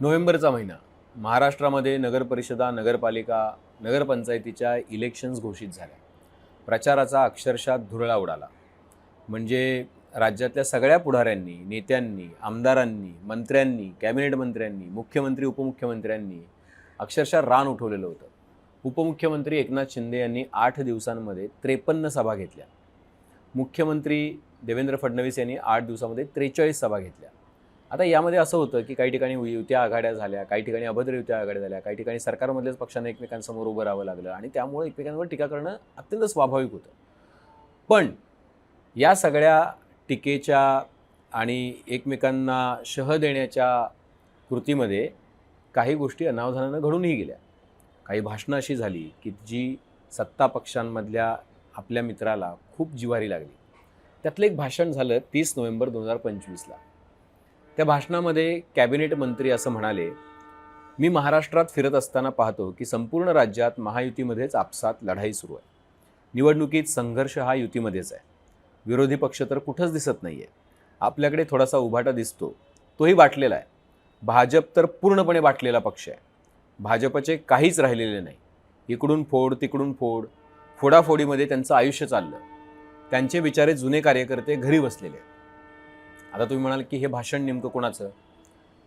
नोव्हेंबरचा महिना. महाराष्ट्रामध्ये नगरपरिषदा नगरपालिका नगरपंचायतीच्या इलेक्शन्स घोषित झाल्या. प्रचाराचा अक्षरशः धुरळा उडाला. म्हणजे राज्यातल्या सगळ्या पुढाऱ्यांनी नेत्यांनी आमदारांनी मंत्र्यांनी कॅबिनेट मंत्र्यांनी मुख्यमंत्री उपमुख्यमंत्र्यांनी अक्षरशः रान उठवलेलं होतं. उपमुख्यमंत्री एकनाथ शिंदे यांनी आठ दिवसांमध्ये त्रेपन्न सभा घेतल्या. मुख्यमंत्री देवेंद्र फडणवीस यांनी आठ दिवसामध्ये त्रेचाळीस सभा घेतल्या. आता यामध्ये असं होतं की काही ठिकाणी युत्या आघाड्या झाल्या काही ठिकाणी अभद्र युत्या आघाड्या झाल्या काही ठिकाणी सरकारमधल्याच पक्षांना एकमेकांसमोर उभं राहावं लागलं आणि त्यामुळे एकमेकांवर टीका करणं अत्यंत स्वाभाविक होतं. पण या सगळ्या टीकेच्या आणि एकमेकांना शह देण्याच्या कृतीमध्ये काही गोष्टी अनावधानानं घडूनही गेल्या. काही भाषणं अशी झाली की जी सत्ता पक्षांमधल्या आपल्या मित्राला खूप जिवारी लागली. त्यातलं एक भाषण झालं तीस नोव्हेंबर दोन हजार पंचवीसला. त्या भाषणामध्ये कॅबिनेट मंत्री असं म्हणाले मी महाराष्ट्रात फिरत असताना पाहतो की संपूर्ण राज्यात महायुतीमध्येच आपसात लढाई सुरू आहे. निवडणुकीत संघर्ष हा युतीमध्येच आहे. विरोधी पक्ष तर कुठंच दिसत नाही आहे आपल्याकडे थोडासा उभाटा दिसतो. तोही बाटलेला आहे. भाजप तर पूर्णपणे बाटलेला पक्ष आहे. भाजपचे काहीच राहिलेले नाही. इकडून फोड तिकडून फोड. फोडाफोडीमध्ये त्यांचं आयुष्य चाललं. त्यांचे बिचारे जुने कार्यकर्ते घरी बसलेले आहेत. आता तुम्ही म्हणाल की हे भाषण नेमकं कोणाचं?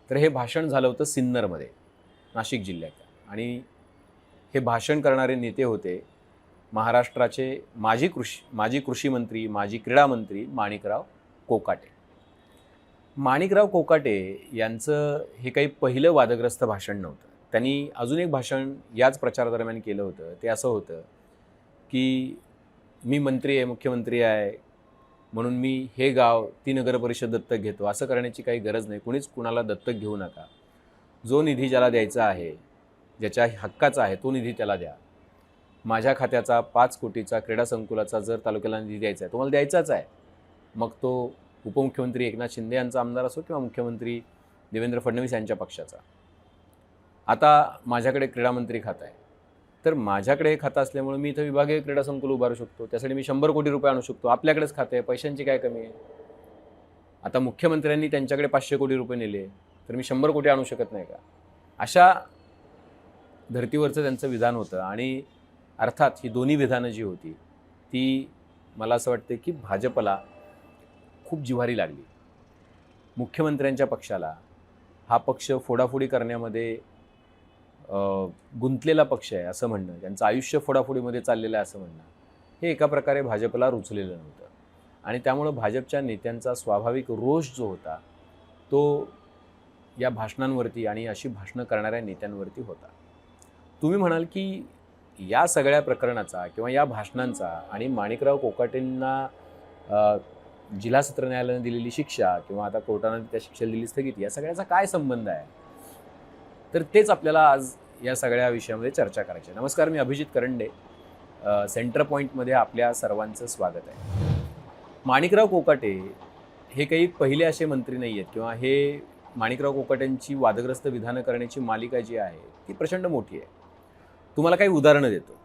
तर हे भाषण झालं होतं सिन्नरमध्ये नाशिक जिल्ह्यात. आणि हे भाषण करणारे नेते होते महाराष्ट्राचे माजी कृषी माजी कृषी मंत्री माजी क्रीडा मंत्री माणिकराव कोकाटे. माणिकराव कोकाटे यांचं हे काही पहिलं वादग्रस्त भाषण नव्हतं. त्यांनी अजून एक भाषण याच प्रचारादरम्यान केलं होतं. ते असं होतं की मी मंत्री आहे मुख्यमंत्री आहे म्हणून मी हे गाव ती नगरपरिषद दत्तक घेतो. असं करण्याची काही गरज नाही. कुणीच कुणाला दत्तक घेऊ नका. जो निधी ज्याला द्यायचा आहे ज्याच्या हक्काचा आहे तो निधी त्याला द्या. माझ्या खात्याचा पाच कोटीचा क्रीडा संकुलाचा जर तालुक्याला निधी द्यायचा आहे तुम्हाला द्यायचाच आहे. मग तो उपमुख्यमंत्री एकनाथ शिंदे यांचा आमदार असो किंवा मुख्यमंत्री देवेंद्र फडणवीस यांच्या पक्षाचा. आता माझ्याकडे क्रीडामंत्री खातं आहे. तर माझ्याकडे हे खातं असल्यामुळे मी इथं विभागीय क्रीडा संकुल उभारू शकतो. त्यासाठी मी शंभर कोटी रुपये आणू शकतो. आपल्याकडेच खाते आहे. पैशांची काय कमी आहे? आता मुख्यमंत्र्यांनी त्यांच्याकडे पाचशे कोटी रुपये नेले तर मी शंभर कोटी आणू शकत नाही का? अशा धर्तीवरचं त्यांचं विधान होतं आणि अर्थात ही दोन्ही विधानं जी होती ती मला असं वाटते की भाजपला खूप जिव्हारी लागली. मुख्यमंत्र्यांच्या पक्षाला हा पक्ष फोडाफोडी करण्यामध्ये गुंतलेला पक्ष आहे असं म्हणणं त्यांचं आयुष्य फोडाफोडीमध्ये चाललेलं आहे असं म्हणणं हे एका प्रकारे भाजपला रुचलेलं नव्हतं. आणि त्यामुळं भाजपच्या नेत्यांचा स्वाभाविक रोष जो होता तो या भाषणांवरती आणि अशी भाषणं करणाऱ्या नेत्यांवरती होता. तुम्ही म्हणाल की या सगळ्या प्रकरणाचा किंवा या भाषणांचा आणि माणिकराव कोकाटेंना जिल्हा सत्र न्यायालयाने दिलेली शिक्षा किंवा आता कोर्टानं त्या शिक्षेला दिली स्थगिती या सगळ्याचा काय संबंध आहे? तर तेच आपल्याला आज या सगळ्या विषयामध्ये चर्चा करायची. नमस्कार मी अभिजित करंडे. सेंटर पॉईंटमध्ये आपल्या सर्वांचं स्वागत आहे. माणिकराव कोकाटे हे काही पहिले असे मंत्री नाही आहेत किंवा हे माणिकराव कोकाटेंची वादग्रस्त विधानं करण्याची मालिका जी आहे ती प्रचंड मोठी आहे. तुम्हाला काही उदाहरणं देतो.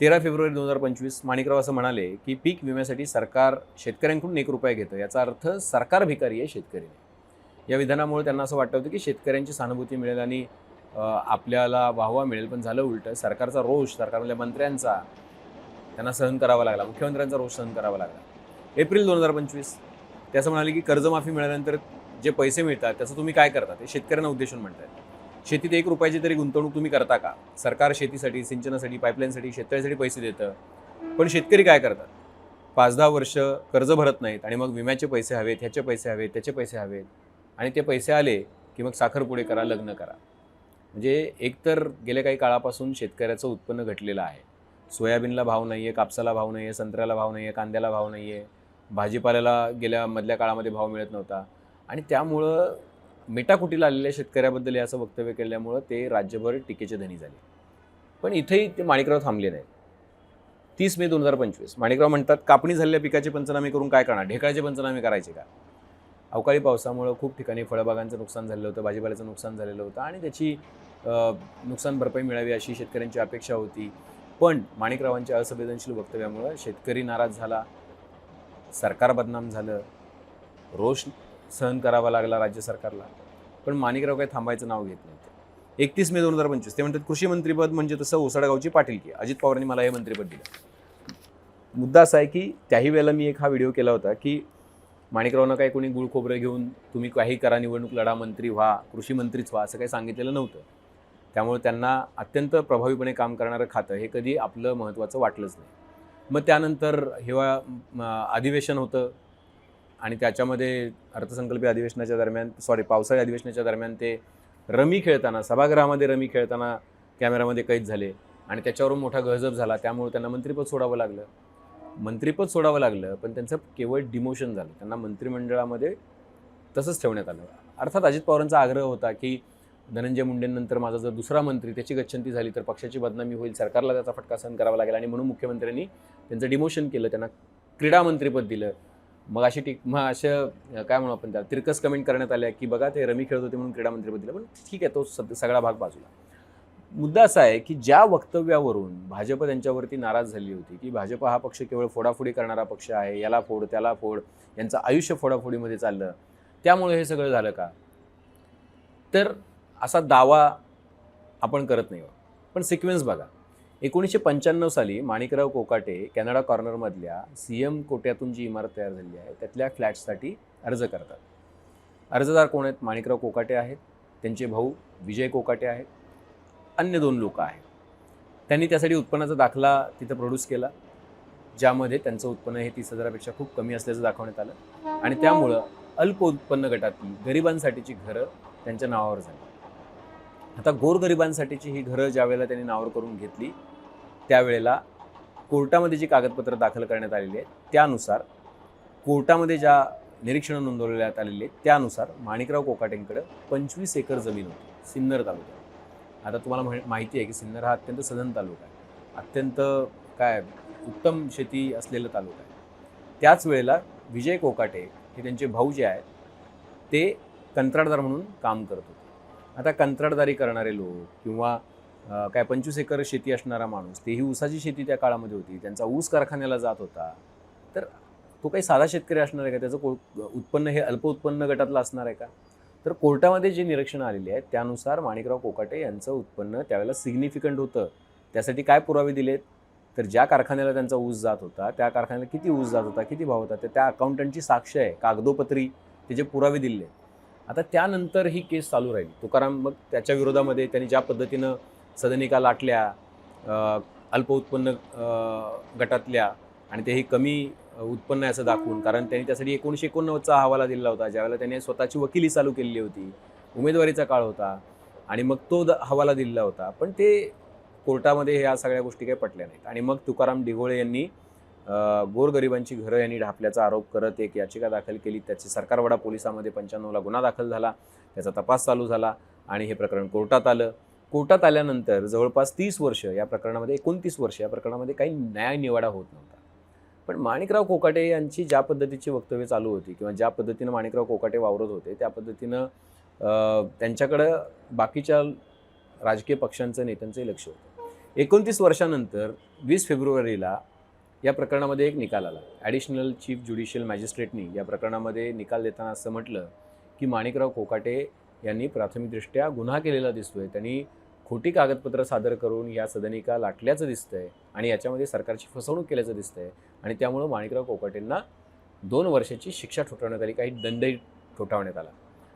तेरा फेब्रुवारी दोन हजार पंचवीस माणिकराव असं म्हणाले की पीक विम्यासाठी सरकार शेतकऱ्यांकडून एक रुपया घेतं. याचा अर्थ सरकार भिकारी आहे शेतकरी या विधानामुळे त्यांना असं वाटतं होतं की शेतकऱ्यांची सहानुभूती मिळेल आणि आपल्याला वाहवा मिळेल. पण झालं उलटं. सरकारचा रोष सरकारमधल्या मंत्र्यांचा त्यांना सहन करावा लागला. मुख्यमंत्र्यांचा रोष सहन करावा लागला. एप्रिल दोन हजार पंचवीस ते असं म्हणाले की कर्जमाफी मिळाल्यानंतर जे पैसे मिळतात त्याचं तुम्ही काय करता? ते शेतकऱ्यांना उद्देशून म्हणतात शेतीत एक रुपयाची तरी गुंतवणूक तुम्ही करता का? सरकार शेतीसाठी सिंचनासाठी पाईपलाईनसाठी शेतकऱ्यासाठी पैसे देतं. पण शेतकरी काय करतात? पाच दहा वर्ष कर्ज भरत नाहीत आणि मग विम्याचे पैसे हवेत ह्याचे पैसे हवेत त्याचे पैसे हवेत. आणि ते पैसे आले की मग साखरपुडे करा लग्न करा. म्हणजे एकतर गेल्या काही काळापासून शेतकऱ्याचं उत्पन्न घटलेलं आहे. सोयाबीनला भाव नाही आहे कापसाला भाव नाही आहे संत्र्याला भाव नाही आहे कांद्याला भाव नाही आहे भाजीपाल्याला गेल्या मधल्या काळामध्ये भाव मिळत नव्हता. आणि त्यामुळं मेटाकुटीला आलेल्या शेतकऱ्याबद्दल असं वक्तव्य केल्यामुळं ते राज्यभर टीकेचे धनी झाले. पण इथेही ते माणिकराव थांबले नाही तीस मे दोन हजार पंचवीस. माणिकराव म्हणतात कापणी झालेल्या पिकाचे पंचनामे करून काय करणार? ढेकाळचे पंचनामे करायचे का? अवकाळी पावसामुळं खूप ठिकाणी फळबागांचं नुकसान झालेलं होतं भाजीपाल्याचं नुकसान झालेलं होतं आणि त्याची नुकसान भरपाई मिळावी अशी शेतकऱ्यांची अपेक्षा होती. पण माणिकरावांच्या असंवेदनशील वक्तव्यामुळं शेतकरी नाराज झाला सरकार बदनाम झालं रोष सहन करावा लागला राज्य सरकारला. पण माणिकराव काही थांबायचं नाव घेत नव्हते. एकतीस मे दोन हजार पंचवीस ते म्हणतात कृषी मंत्रीपद म्हणजे तसं ओसाडगावची पाटील की. अजित पवारांनी मला हे मंत्रीपद दिलं. मुद्दा असा आहे की त्याही वेळेला मी एक हा व्हिडिओ केला होता की माणिकरावनं काही कोणी गुळ खोबरं घेऊन तुम्ही काही करा निवडणूक लढा मंत्री व्हा कृषी मंत्रीच व्हा असं काही सांगितलेलं नव्हतं. त्यामुळे त्यांना अत्यंत प्रभावीपणे काम करणारं खातं हे कधी आपलं महत्त्वाचं वाटलंच नाही. मग त्यानंतर हिवाळा अधिवेशन होतं आणि त्याच्यामध्ये अर्थसंकल्पीय अधिवेशनाच्या दरम्यान सॉरी पावसाळी अधिवेशनाच्या दरम्यान ते रमी खेळताना सभागृहामध्ये रमी खेळताना कॅमेरामध्ये कैद झाले आणि त्याच्यावरून मोठा गजब झाला. त्यामुळे त्यांना मंत्रिपद सोडावं लागलं. मंत्रीपद सोडावं लागलं पण त्यांचं केवळ डिमोशन झालं. त्यांना मंत्रिमंडळामध्ये तसंच ठेवण्यात आलं. अर्थात अजित पवारांचा आग्रह होता की धनंजय मुंडेंनंतर माझा जर दुसरा मंत्री त्याची गच्छंती झाली तर पक्षाची बदनामी होईल सरकारला त्याचा फटका सहन करावा लागेल आणि म्हणून मुख्यमंत्र्यांनी त्यांचं डिमोशन केलं. त्यांना क्रीडा मंत्रीपद दिलं. मग अशी टीक मग अशा काय म्हणू आपण त्याला तिरकस कमेंट करण्यात आल्या की बघा ते रमी खेळत होते म्हणून क्रीडा मंत्रीपद दिलं. पण ठीक आहे तो सद- सगळा भाग बाजूला. मुद्दा असा आहे की ज्या वक्तव्यावरून भाजप त्यांच्यावरती नाराज झाली होती की भाजप हा पक्ष केवळ फोडाफोडी करणारा पक्ष आहे याला फोड त्याला फोड यांचं आयुष्य फोडाफोडीमध्ये चाललं त्यामुळे हे सगळं झालं का? तर असा दावा आपण करत नाही पण सिक्वेन्स बघा एकोणीसशे पंच्याण्णव साली माणिकराव कोकाटे कॅनडा कॉर्नरमधल्या सी एम कोट्यातून जी इमारत तयार झाली आहे त्यातल्या फ्लॅट्ससाठी अर्ज करतात. अर्जदार कोण आहेत? माणिकराव कोकाटे आहेत त्यांचे भाऊ विजय कोकाटे आहेत अन्य दोन लोक आहेत. त्यांनी त्यासाठी उत्पन्नाचा दाखला तिथं प्रोड्यूस केला ज्यामध्ये त्यांचं उत्पन्न हे तीस हजारापेक्षा खूप कमी असल्याचं दाखवण्यात आलं. आणि त्यामुळं अल्प उत्पन्न गटातली गरिबांसाठीची घरं त्यांच्या नावावर झाली. आता गोरगरिबांसाठीची ही घरं ज्यावेळेला त्यांनी नावावर करून घेतली त्यावेळेला कोर्टामध्ये जी कागदपत्रं दाखल करण्यात आलेली आहेत त्यानुसार कोर्टामध्ये ज्या निरीक्षणं नोंदवण्यात आलेली आहेत त्यानुसार माणिकराव कोकाटेंकडं पंचवीस एकर जमीन होती सिन्नर तालुक्यात. आता तुम्हाला माहिती आहे की सिन्नर हा अत्यंत सधन तालुका आहे. अत्यंत काय उत्तम शेती असलेला तालुका आहे. त्याच वेळेला विजय कोकाटे हे त्यांचे भाऊ जे आहेत ते कंत्राटदार म्हणून काम करत होते. आता कंत्राटदारी करणारे लोक किंवा काय पंचवीस एकर शेती असणारा माणूस तेही ऊसाची शेती त्या काळामध्ये होती. त्यांचा ऊस कारखान्याला जात होता. तर तो काही साधा शेतकरी असणार आहे का? त्याचं को उत्पन्न हे अल्प उत्पन्न गटातलं असणार आहे का? तर कोर्टामध्ये जे निरीक्षणं आलेली आहेत त्यानुसार माणिकराव कोकाटे यांचं उत्पन्न त्यावेळेला सिग्निफिकंट होतं. त्यासाठी काय पुरावे दिलेत? तर ज्या कारखान्याला त्यांचा ऊस जात होता त्या कारखान्याला किती ऊस जात होता किती भाव होता तर त्या अकाउंटंटची साक्ष आहे कागदोपत्री त्याचे पुरावे दिले आता त्यानंतर ही केस चालू राहिली. तुकाराम मग त्याच्या विरोधामध्ये त्यांनी ज्या पद्धतीनं सदनिका लाटल्या अल्प उत्पन्न गटातल्या आणि तेही कमी उत्पन्न आहे असं दाखवून. कारण त्यांनी त्यासाठी एकोणीसशे एकोणनव्वदचा हवाला दिला होता ज्यावेळेला त्यांनी स्वतःची वकिली चालू केलेली होती. उमेदवारीचा काळ होता आणि मग तो द हवाला दिलेला होता. पण ते कोर्टामध्ये ह्या सगळ्या गोष्टी काही पटल्या नाहीत. आणि मग तुकाराम डिघोळे यांनी गोरगरिबांची घरं यांनी ढापल्याचा आरोप करत एक याचिका दाखल केली. त्याची सरकारवाडा पोलिसामध्ये पंच्याण्णवला गुन्हा दाखल झाला. त्याचा तपास चालू झाला आणि हे प्रकरण कोर्टात आलं. कोर्टात आल्यानंतर जवळपास तीस वर्ष या प्रकरणामध्ये एकोणतीस वर्ष या प्रकरणामध्ये काही न्याय निवाडा होत नव्हता. पण माणिकराव कोकाटे यांची ज्या पद्धतीची वक्तव्य चालू होती किंवा ज्या पद्धतीनं माणिकराव कोकाटे वावरत होते त्या पद्धतीनं त्यांच्याकडं बाकीच्या राजकीय पक्षांचं नेत्यांचंही लक्ष होतं. एकोणतीस वर्षानंतर वीस फेब्रुवारीला या प्रकरणामध्ये एक निकाल आला. ॲडिशनल चीफ ज्युडिशियल मॅजिस्ट्रेटनी या प्रकरणामध्ये निकाल देताना असं म्हटलं की माणिकराव कोकाटे यांनी प्राथमिकदृष्ट्या गुन्हा केलेला दिसतोय. त्यांनी खोटी कागदपत्र सादर करून या सदनिका लाटल्याचं दिसतंय आणि याच्यामध्ये सरकारची फसवणूक केल्याचं दिसतंय. आणि त्यामुळं माणिकराव कोकाटेंना दोन वर्षाची शिक्षा ठोठावण्यात आली काही दंडही ठोठावण्यात आला.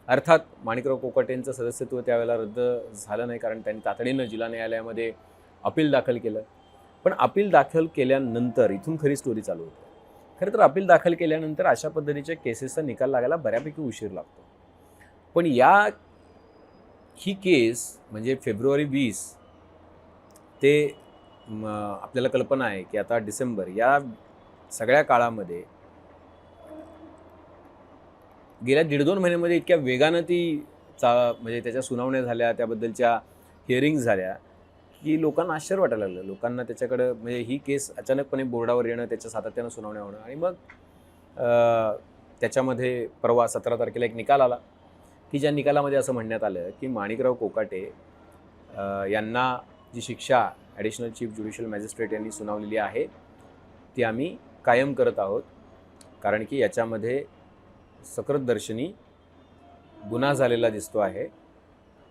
अर्थात माणिकराव कोकाटेंचं सदस्यत्व त्यावेळेला रद्द झालं नाही कारण त्यांनी तातडीनं जिल्हा न्यायालयामध्ये अपील दाखल केलं. पण अपील दाखल केल्यानंतर इथून खरी स्टोरी चालू होते. खरं तर अपील दाखल केल्यानंतर अशा पद्धतीच्या केसेसचा निकाल लागायला बऱ्यापैकी उशीर लागतो. पण या ही केस म्हणजे फेब्रुवारी वीस ते आपल्याला कल्पना आहे की आता डिसेंबर या सगळ्या काळामध्ये गेल्या दीड दोन महिन्यामध्ये इतक्या वेगानं ती चा म्हणजे त्याच्या सुनावण्या झाल्या त्याबद्दलच्या हिअरिंग्ज झाल्या की लोकांना आश्चर्य वाटायला लागलं. लोकांना त्याच्याकडं म्हणजे ही केस अचानकपणे बोर्डावर येणं त्याच्या सातत्यानं सुनावण्या होणं आणि मग त्याच्यामध्ये परवा सतरा तारखेला एक निकाल आला. की ज्या निकालामध्ये असं म्हणण्यात आलं की माणिकराव कोकाटे यांना जी शिक्षा ॲडिशनल चीफ ज्युडिशियल मॅजिस्ट्रेट यांनी सुनावलेली आहे ती आम्ही कायम करत आहोत. कारण की याच्यामध्ये सकृतदर्शनी गुन्हा झालेला दिसतो आहे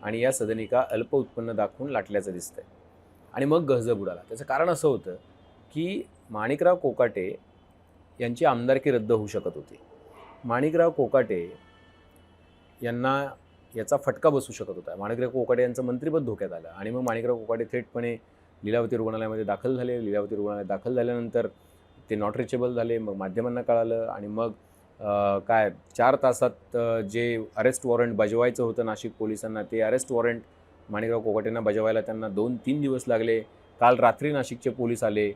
आणि या सदनिका अल्प उत्पन्न दाखवून लाटल्याचं दिसतं आहे आणि मग गहजब उडाला. त्याचं कारण असं होतं की माणिकराव कोकाटे यांची आमदारकी रद्द होऊ शकत होती. माणिकराव कोकाटे यांना याचा फटका बसू शकत होता. माणिकराव कोकाटे यांचं मंत्रीपद धोक्यात आलं. आणि मग माणिकराव कोकाटे थेटपणे लीलावती रुग्णालयामध्ये दाखल झाले. लीलावती रुग्णालयात दाखल झाल्यानंतर ते नॉट रिचेबल झाले. मग माध्यमांना कळालं. आणि मग काय चार तासात जे अरेस्ट वॉरंट बजवायचं होतं नाशिक पोलिसांना ते अरेस्ट वॉरंट माणिकराव कोकाटेंना बजवायला त्यांना दोन तीन दिवस लागले. काल रात्री नाशिकचे पोलीस आले.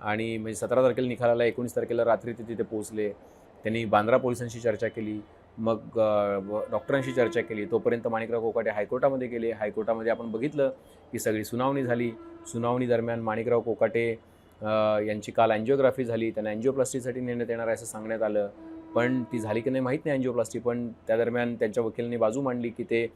आणि म्हणजे सतरा तारखेला निकालाला एकोणीस तारखेला रात्री ते तिथे पोहोचले. त्यांनी बांद्रा पोलिसांशी चर्चा केली. मग डॉक्टरांशी चर्चा केली. तोपर्यंत माणिकराव कोकाटे हायकोर्टामध्ये गेले. हायकोर्टामध्ये आपण बघितलं की सगळी सुनावणी झाली. सुनावणी दरम्यान माणिकराव कोकाटे यांची काल अँजिओग्राफी झाली. त्यांना अँजिओप्लास्टीसाठी नेण्यात येणार आहे असं सांगण्यात आलं. पण ती झाली की नाही माहीत नाही अँजिओप्लास्टी पण त्या दरम्यान त्यांच्या वकिलांनी बाजू मांडली की ते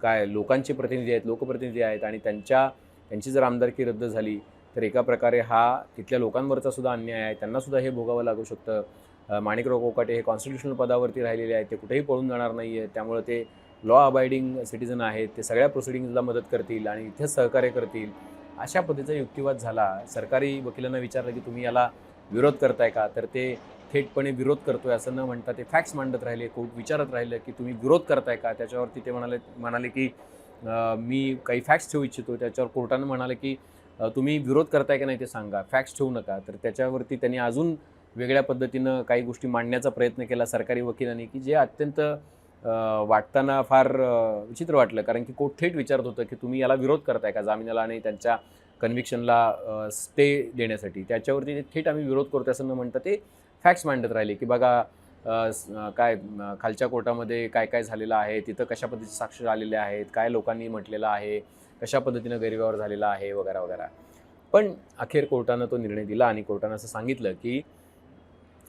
काय लोकांचे प्रतिनिधी आहेत लोकप्रतिनिधी आहेत आणि त्यांच्या त्यांची जर आमदारकी रद्द झाली तर एका प्रकारे हा तिथल्या लोकांवरचा सुद्धा अन्याय आहे. त्यांनासुद्धा हे भोगावं लागू शकतं. माणिकराव कोकाटे हे कॉन्स्टिट्युशनल पदावरती राहिलेले आहेत ते कुठेही पळून जाणार नाही आहे त्यामुळे ते लॉ अबायडिंग सिटिझन आहेत ते सगळ्या प्रोसिडिंगला मदत करतील आणि इथेच सहकार्य करतील. अशा पद्धतीचा युक्तिवाद झाला. सरकारी वकिलांना विचारलं की तुम्ही याला विरोध करताय का? तर ते थेटपणे विरोध करतोय असं न म्हणता ते फॅक्ट्स मांडत राहिले कोर्ट विचारत राहिलं की तुम्ही विरोध करताय का? त्याच्यावरती ते म्हणाले म्हणाले की मी काही फॅक्ट्स ठेवू इच्छितो. त्याच्यावर कोर्टानं म्हणाले की तुम्ही विरोध करताय का नाही ते सांगा. फॅक्ट्स ठेवू नका. तर त्याच्यावरती त्यांनी अजून वेगळ्या पद्धतीनं काही गोष्टी मांडण्याचा प्रयत्न केला सरकारी वकिलांनी की जे अत्यंत वाटताना फार विचित्र वाटलं. कारण की कोर्ट थेट विचारत होतं की तुम्ही याला विरोध करताय का? जामिनाला आणि त्यांच्या कन्व्हिक्शनला स्टे देण्यासाठी. त्याच्यावरती ते थेट आम्ही विरोध करतो असं न म्हणता ते फॅक्ट्स मांडत राहिले की बघा काय खालच्या कोर्टामध्ये काय काय झालेलं आहे? तिथं कशा पद्धतीचे साक्ष आलेले आहेत? काय लोकांनी म्हटलेलं आहे? कशा पद्धतीनं गैरव्यवहार झालेला आहे? वगैरे वगैरे. पण अखेर कोर्टानं तो निर्णय दिला आणि कोर्टानं असं सांगितलं की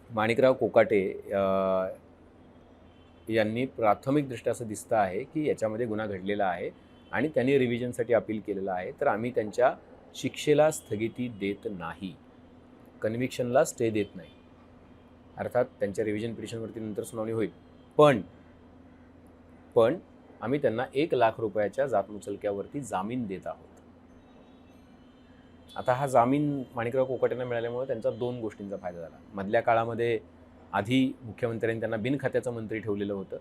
माणिकराव कोकाटे यांनी प्राथमिकदृष्ट्या असं दिसतं आहे की याच्यामध्ये गुन्हा घडलेला आहे आणि त्यांनी रिव्हिजनसाठी अपील केलेलं आहे. तर आम्ही त्यांच्या शिक्षेला स्थगिती देत नाही. कन्व्हिक्शनला स्टे देत नाही. अर्थात त्यांच्या रिव्हिजन पिटिशनवरती नंतर सुनावणी होईल. पण पण आम्ही त्यांना एक लाख रुपयाच्या जातमुचलक्यावरती जामीन देत आहोत. आता हा जामीन माणिकराव कोकाटेंना मिळाल्यामुळे त्यांचा दोन गोष्टींचा फायदा झाला. मधल्या काळामध्ये आधी मुख्यमंत्र्यांनी त्यांना बिनखात्याचं मंत्री ठेवलेलं होतं.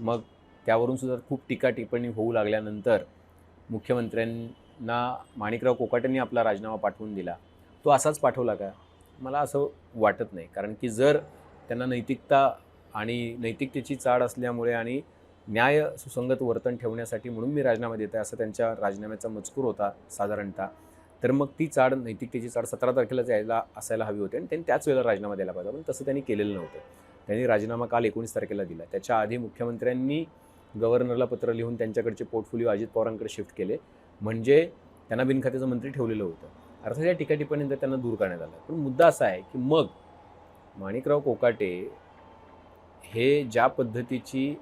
मग त्यावरून सुद्धा खूप टीका टिप्पणी होऊ लागल्यानंतर मुख्यमंत्र्यांना माणिकराव कोकाटेंनी आपला राजीनामा पाठवून दिला. तो असाच पाठवला का? मला असं वाटत नाही. कारण की जर त्यांना नैतिकता आणि नैतिकतेची चाड असल्यामुळे आणि न्याय सुसंगत वर्तन ठेवण्यासाठी म्हणून मी राजीनामा देत आहे असं त्यांच्या राजीनाम्याचा मजकूर होता साधारणतः तर मग ती चाड नैतिकतेची चाड सतरा तारखेला यायला असायला हवी होती आणि त्यांनी त्याच वेळेला राजीनामा द्यायला पाहिजे. पण तसं त्यांनी केलेलं नव्हतं. त्यांनी राजीनामा काल एकोणीस तारखेला दिला. त्याच्या आधी मुख्यमंत्र्यांनी गव्हर्नरला पत्र लिहून त्यांच्याकडचे पोर्टफोलिओ अजित पवारांकडे शिफ्ट केले. म्हणजे त्यांना बिनखात्याचं मंत्री ठेवलेलं होतं. अर्थात या टीका टिप्पणीनंतर त्यांना दूर करण्यात आलं. पण मुद्दा असा आहे की मग माणिकराव कोकाटे हे ज्या पद्धतीची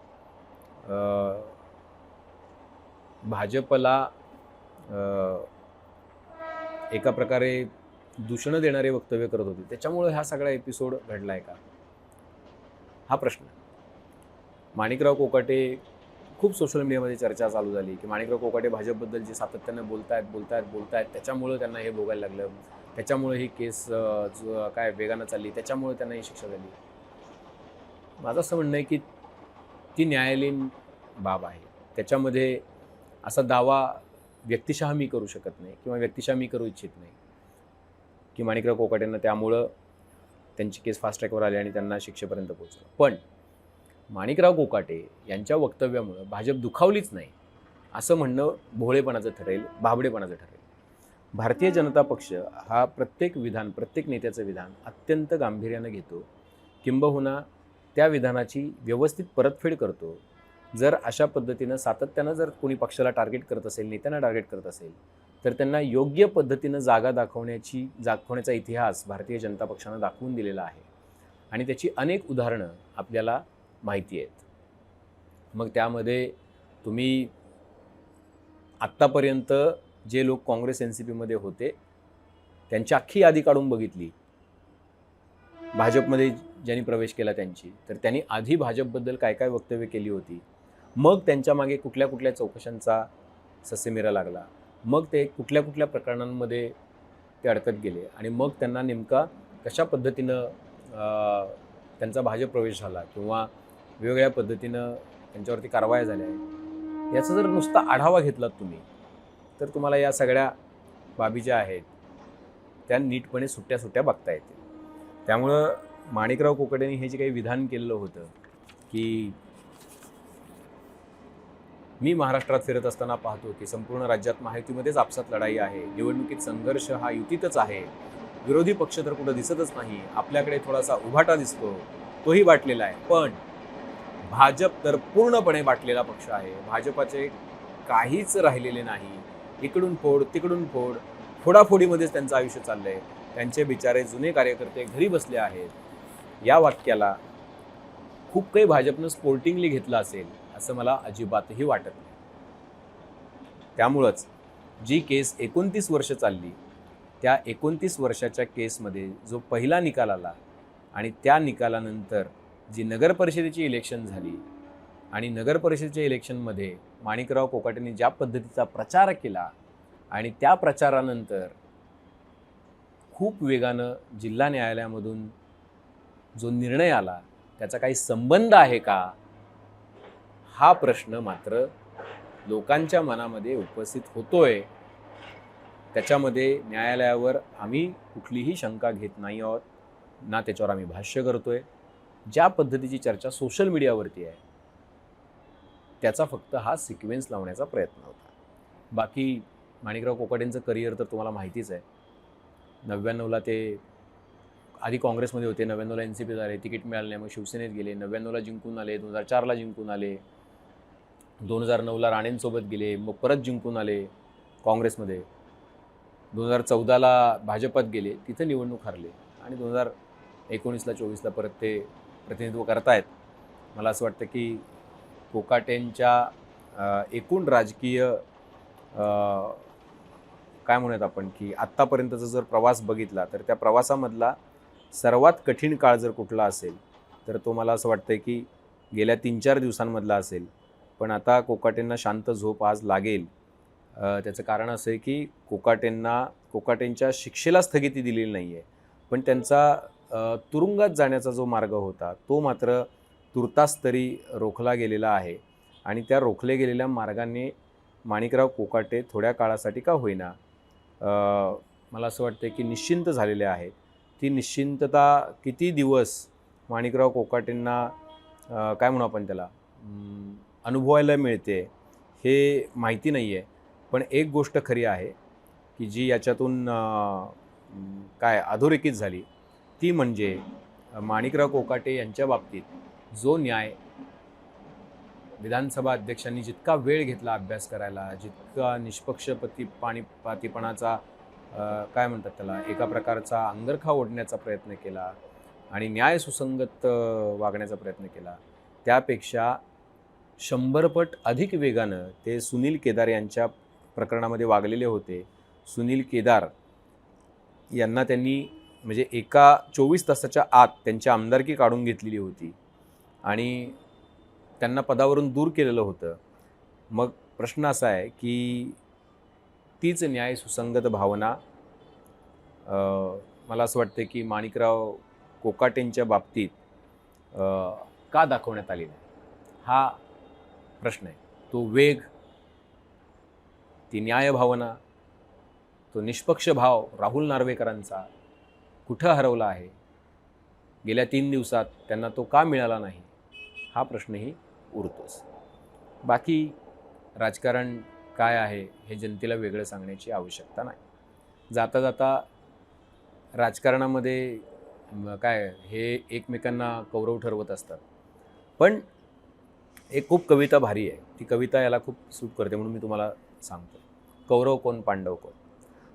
भाजपला एका प्रकारे दूषणं देणारे वक्तव्य करत होते. त्याच्यामुळे हा सगळा एपिसोड घडला आहे का? हा प्रश्न. माणिकराव कोकाटे खूप सोशल मीडियामध्ये चर्चा चालू झाली की माणिकराव कोकाटे भाजपबद्दल जे सातत्यानं बोलतायत बोलतायत बोलतायत त्याच्यामुळं त्यांना हे भोगायला लागलं. त्याच्यामुळे ही केस काय वेगानं चालली त्याच्यामुळे त्यांना ही शिक्षा झाली. माझं असं म्हणणं आहे की ती न्यायालयीन बाब आहे. त्याच्यामध्ये असा दावा व्यक्तिशः मी करू शकत नाही किंवा व्यक्तिशः मी करू इच्छित नाही. की माणिकराव कोकाटेंना त्यामुळं त्यांची केस फास्ट ट्रॅकवर आली आणि त्यांना शिक्षेपर्यंत पोहोचलं. पण माणिकराव कोकाटे यांच्या वक्तव्यामुळं भाजप दुखावलीच नाही असं म्हणणं भोळेपणाचं ठरेल भाबडेपणाचं ठरेल. भारतीय जनता पक्ष हा प्रत्येक विधान प्रत्येक नेत्याचं विधान अत्यंत गांभीर्यानं घेतो किंबहुना त्या विधानाची व्यवस्थित परतफेड करतो जर अशा पद्धतीनं सातत्यानं जर कोणी पक्षाला टार्गेट करत असेल नेत्यांना टार्गेट करत असेल तर त्यांना योग्य पद्धतीनं जागा दाखवण्याची दाखवण्याचा इतिहास भारतीय जनता पक्षानं दाखवून दिलेला आहे. आणि त्याची अनेक उदाहरणं आपल्याला माहिती आहेत. मग त्यामध्ये तुम्ही आत्तापर्यंत जे लोक काँग्रेस एन सी पीमध्ये होते त्यांची अख्खी यादी काढून बघितली. भाजपमध्ये ज्यांनी प्रवेश केला त्यांची तर त्यांनी आधी भाजपबद्दल काय काय वक्तव्य केली होती? मग त्यांच्या मागे कुठल्या कुठल्या चौकशांचा ससेमिरा लागला. मग ते कुठल्या कुठल्या प्रकरणांमध्ये ते अडकत गेले आणि मग त्यांना नेमका कशा पद्धतीनं त्यांचा भाजप प्रवेश झाला किंवा वेगवेगळ्या पद्धतीनं त्यांच्यावरती कारवाया झाल्या याचा जर नुसता आढावा घेतलात तुम्ही तर तुम्हाला या सगळ्या बाबी ज्या आहेत त्या नीटपणे सुट्ट्या सुट्ट्या बघता येतील. त्यामुळं माणिकराव कोकडेंनी हे जे काही विधान केलेलं होतं की मी महाराष्ट्रात फिरत असताना पाहतो की संपूर्ण राज्यात महायुतीमध्येच आपसात लढाई आहे. निवडणुकीत संघर्ष हा युतीतच आहे. विरोधी पक्ष तर कुठं दिसतच नाही. आपल्याकडे थोडासा उभाटा दिसतो. तोही बाटलेला आहे. पण भाजप तर पूर्णपणे बाटलेला पक्ष आहे. भाजपाचे काहीच राहिलेले नाही. इकडून फोड तिकडून फोड फोडाफोडीमध्येच त्यांचं आयुष्य चाललं आहे त्यांचे बिचारे जुने कार्यकर्ते घरी बसले आहेत. या वाक्याला खूप काही भाजपनं स्पोर्टिंगली घेतलं असेल. असं मला अजिबातही वाटत नाही. त्यामुळंच जी केस एकोणतीस वर्ष चालली त्या एकोणतीस वर्षाच्या केसमध्ये जो पहिला निकाल आला आणि त्या निकालानंतर जी नगर परिषदेची इलेक्शन झाली आणि नगर परिषदेच्या इलेक्शनमध्ये माणिकराव कोकाटेंनी ज्या पद्धतीचा प्रचार केला आणि त्या प्रचारानंतर खूप वेगानं जिल्हा न्यायालयामधून जो निर्णय आला त्याचा काही संबंध आहे का? हा प्रश्न मात्र लोकांच्या मनामध्ये उपस्थित होतोय. त्याच्यामध्ये न्यायालयावर आम्ही कुठलीही शंका घेत नाही आहोत. ना त्याच्यावर आम्ही भाष्य करतोय. ज्या पद्धतीची चर्चा सोशल मीडियावरती आहे त्याचा फक्त हा सिक्वेन्स लावण्याचा प्रयत्न होता. बाकी माणिकराव कोकाटेंचं करिअर तर तुम्हाला माहितीच आहे. नव्याण्णवला ते आधी काँग्रेसमध्ये होते नव्याण्णवला एन सी पी झाले तिकीट मिळालं नाही मग शिवसेनेत गेले नव्याण्णवला जिंकून आले दोन हजार चारला जिंकून आले. दोन हजार नऊला राणेंसोबत गेले मग परत जिंकून आले काँग्रेसमध्ये. दोन हजार चौदाला भाजपात गेले तिथं निवडणूक हारले. आणि दोन हजार एकोणीसला चोवीसला परत ते प्रतिनिधित्व करतायत. मला असं वाटतं की कोकाटेंच्या एकूण राजकीय काय म्हणूयात आपण की आत्तापर्यंतचा जर प्रवास बघितला तर त्या प्रवासामधला सर्वात कठीण काळ जर कुठला असेल तर तो मला असं वाटतं की गेल्या तीन चार दिवसांमधला असेल. पण आता कोकाटेंना शांत झोप आज लागेल. त्याचं कारण असं आहे की कोकाटेंना कोकाटेंच्या शिक्षेला स्थगिती दिलेली नाही आहे पण त्यांचा तुरुंगात जाण्याचा जो मार्ग होता तो मात्र तुर्तास तरी रोखला गेलेला आहे. आणि त्या रोखले गेलेल्या मार्गाने माणिकराव कोकाटे थोड्या काळासाठी का होईना मला असं वाटतं की निश्चिंत झालेले आहेत. ती निश्चिंतता किती दिवस माणिकराव कोकाटेंना काय म्हणू आपण त्याला? अनुभवायला मिळते हे माहिती नाही आहे पण एक गोष्ट खरी आहे की जी याच्यातून काय अधोरेखित झाली ती म्हणजे माणिकराव कोकाटे यांच्या बाबतीत जो न्याय विधानसभा अध्यक्षांनी जितका वेळ घेतला अभ्यास करायला जितका निष्पक्षपती पाणी पातीपणाचा काय म्हणतात त्याला एका प्रकारचा अंगरखा ओढण्याचा प्रयत्न केला आणि न्याय सुसंगत वागण्याचा प्रयत्न केला त्यापेक्षा शंभरपट अधिक वेगानं ते सुनील केदार यांच्या प्रकरणामध्ये वागलेले होते. सुनील केदार यांना त्यांनी म्हणजे एका चोवीस तासाच्या आत त्यांची आमदारकी काढून घेतलेली होती आणि त्यांना पदावरून दूर केलेलं होतं. मग प्रश्न असा आहे की तीच न्याय सुसंगत भावना मला असं वाटतं की माणिकराव कोकाटेंच्या बाबतीत का दाखवण्यात आली नाही? हा प्रश्न आहे. तो वेग ती न्यायभावना तो निष्पक्ष भाव राहुल नार्वेकरांचा कुठं हरवला आहे गेल्या तीन दिवसात त्यांना तो का मिळाला नाही हा प्रश्नही उरतोच. बाकी राजकारण काय आहे हे जनतेला वेगळं सांगण्याची आवश्यकता नाही. जाता जाता राजकारणामध्ये काय हे एकमेकांना कौरव ठरवत असतात. पण एक खूप कविता भारी आहे. ती कविता याला खूप सूट करते म्हणून मी तुम्हाला सांगतो. कौरव कोण, पांडव कोण?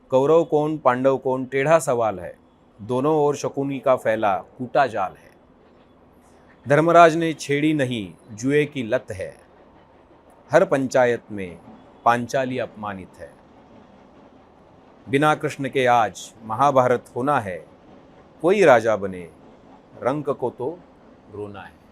कौरव कौन पांडव कौन टेढ़ा सवाल है. दोनों ओर शकुनी का फैला कूटा जाल है. धर्मराज ने छेड़ी नहीं, जुए की लत है. हर पंचायत में पांचाली अपमानित है. बिना कृष्ण के आज महाभारत होना है. कोई राजा बने, रंग को तो रोना है.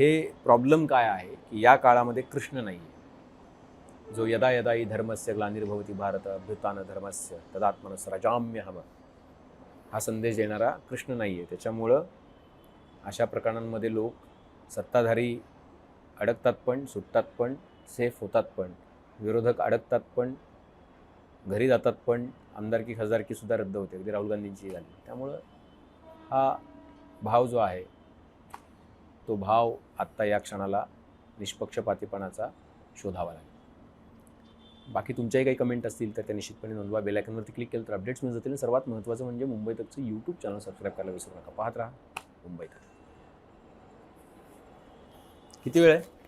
हे प्रॉब्लेम काय आहे? की या काळामध्ये कृष्ण नाही आहे जो यदा यदा ही धर्मस्य ग्लानिर्भवती भारत अभ्युतान धर्मस्य तदात्मनस राजाम्य हम हा संदेश देणारा कृष्ण नाही आहे त्याच्यामुळं अशा प्रकरणांमध्ये लोक सत्ताधारी अडकतात पण सुटतात पण सेफ होतात पण विरोधक अडकतात पण घरी जातात पण आमदारकी खासदारकीसुद्धा रद्द होते. अगदी राहुल गांधींची झाली. त्यामुळं हा भाव जो आहे तो भाव आत्ता या क्षणाला निष्पक्षपातीपणाचा शोधावा लागेल. बाकी तुमच्याही काही कमेंट असतील तर त्या निश्चितपणे नोंदवा. बेलायकनवरती क्लिक केलं तर अपडेट्स मिळून जातील. सर्वात महत्त्वाचं म्हणजे मुंबई तकचं यूट्यूब चॅनल सबस्क्राईब करायला विसरू नका. पाहत राहा मुंबई तक. किती वेळ आहे?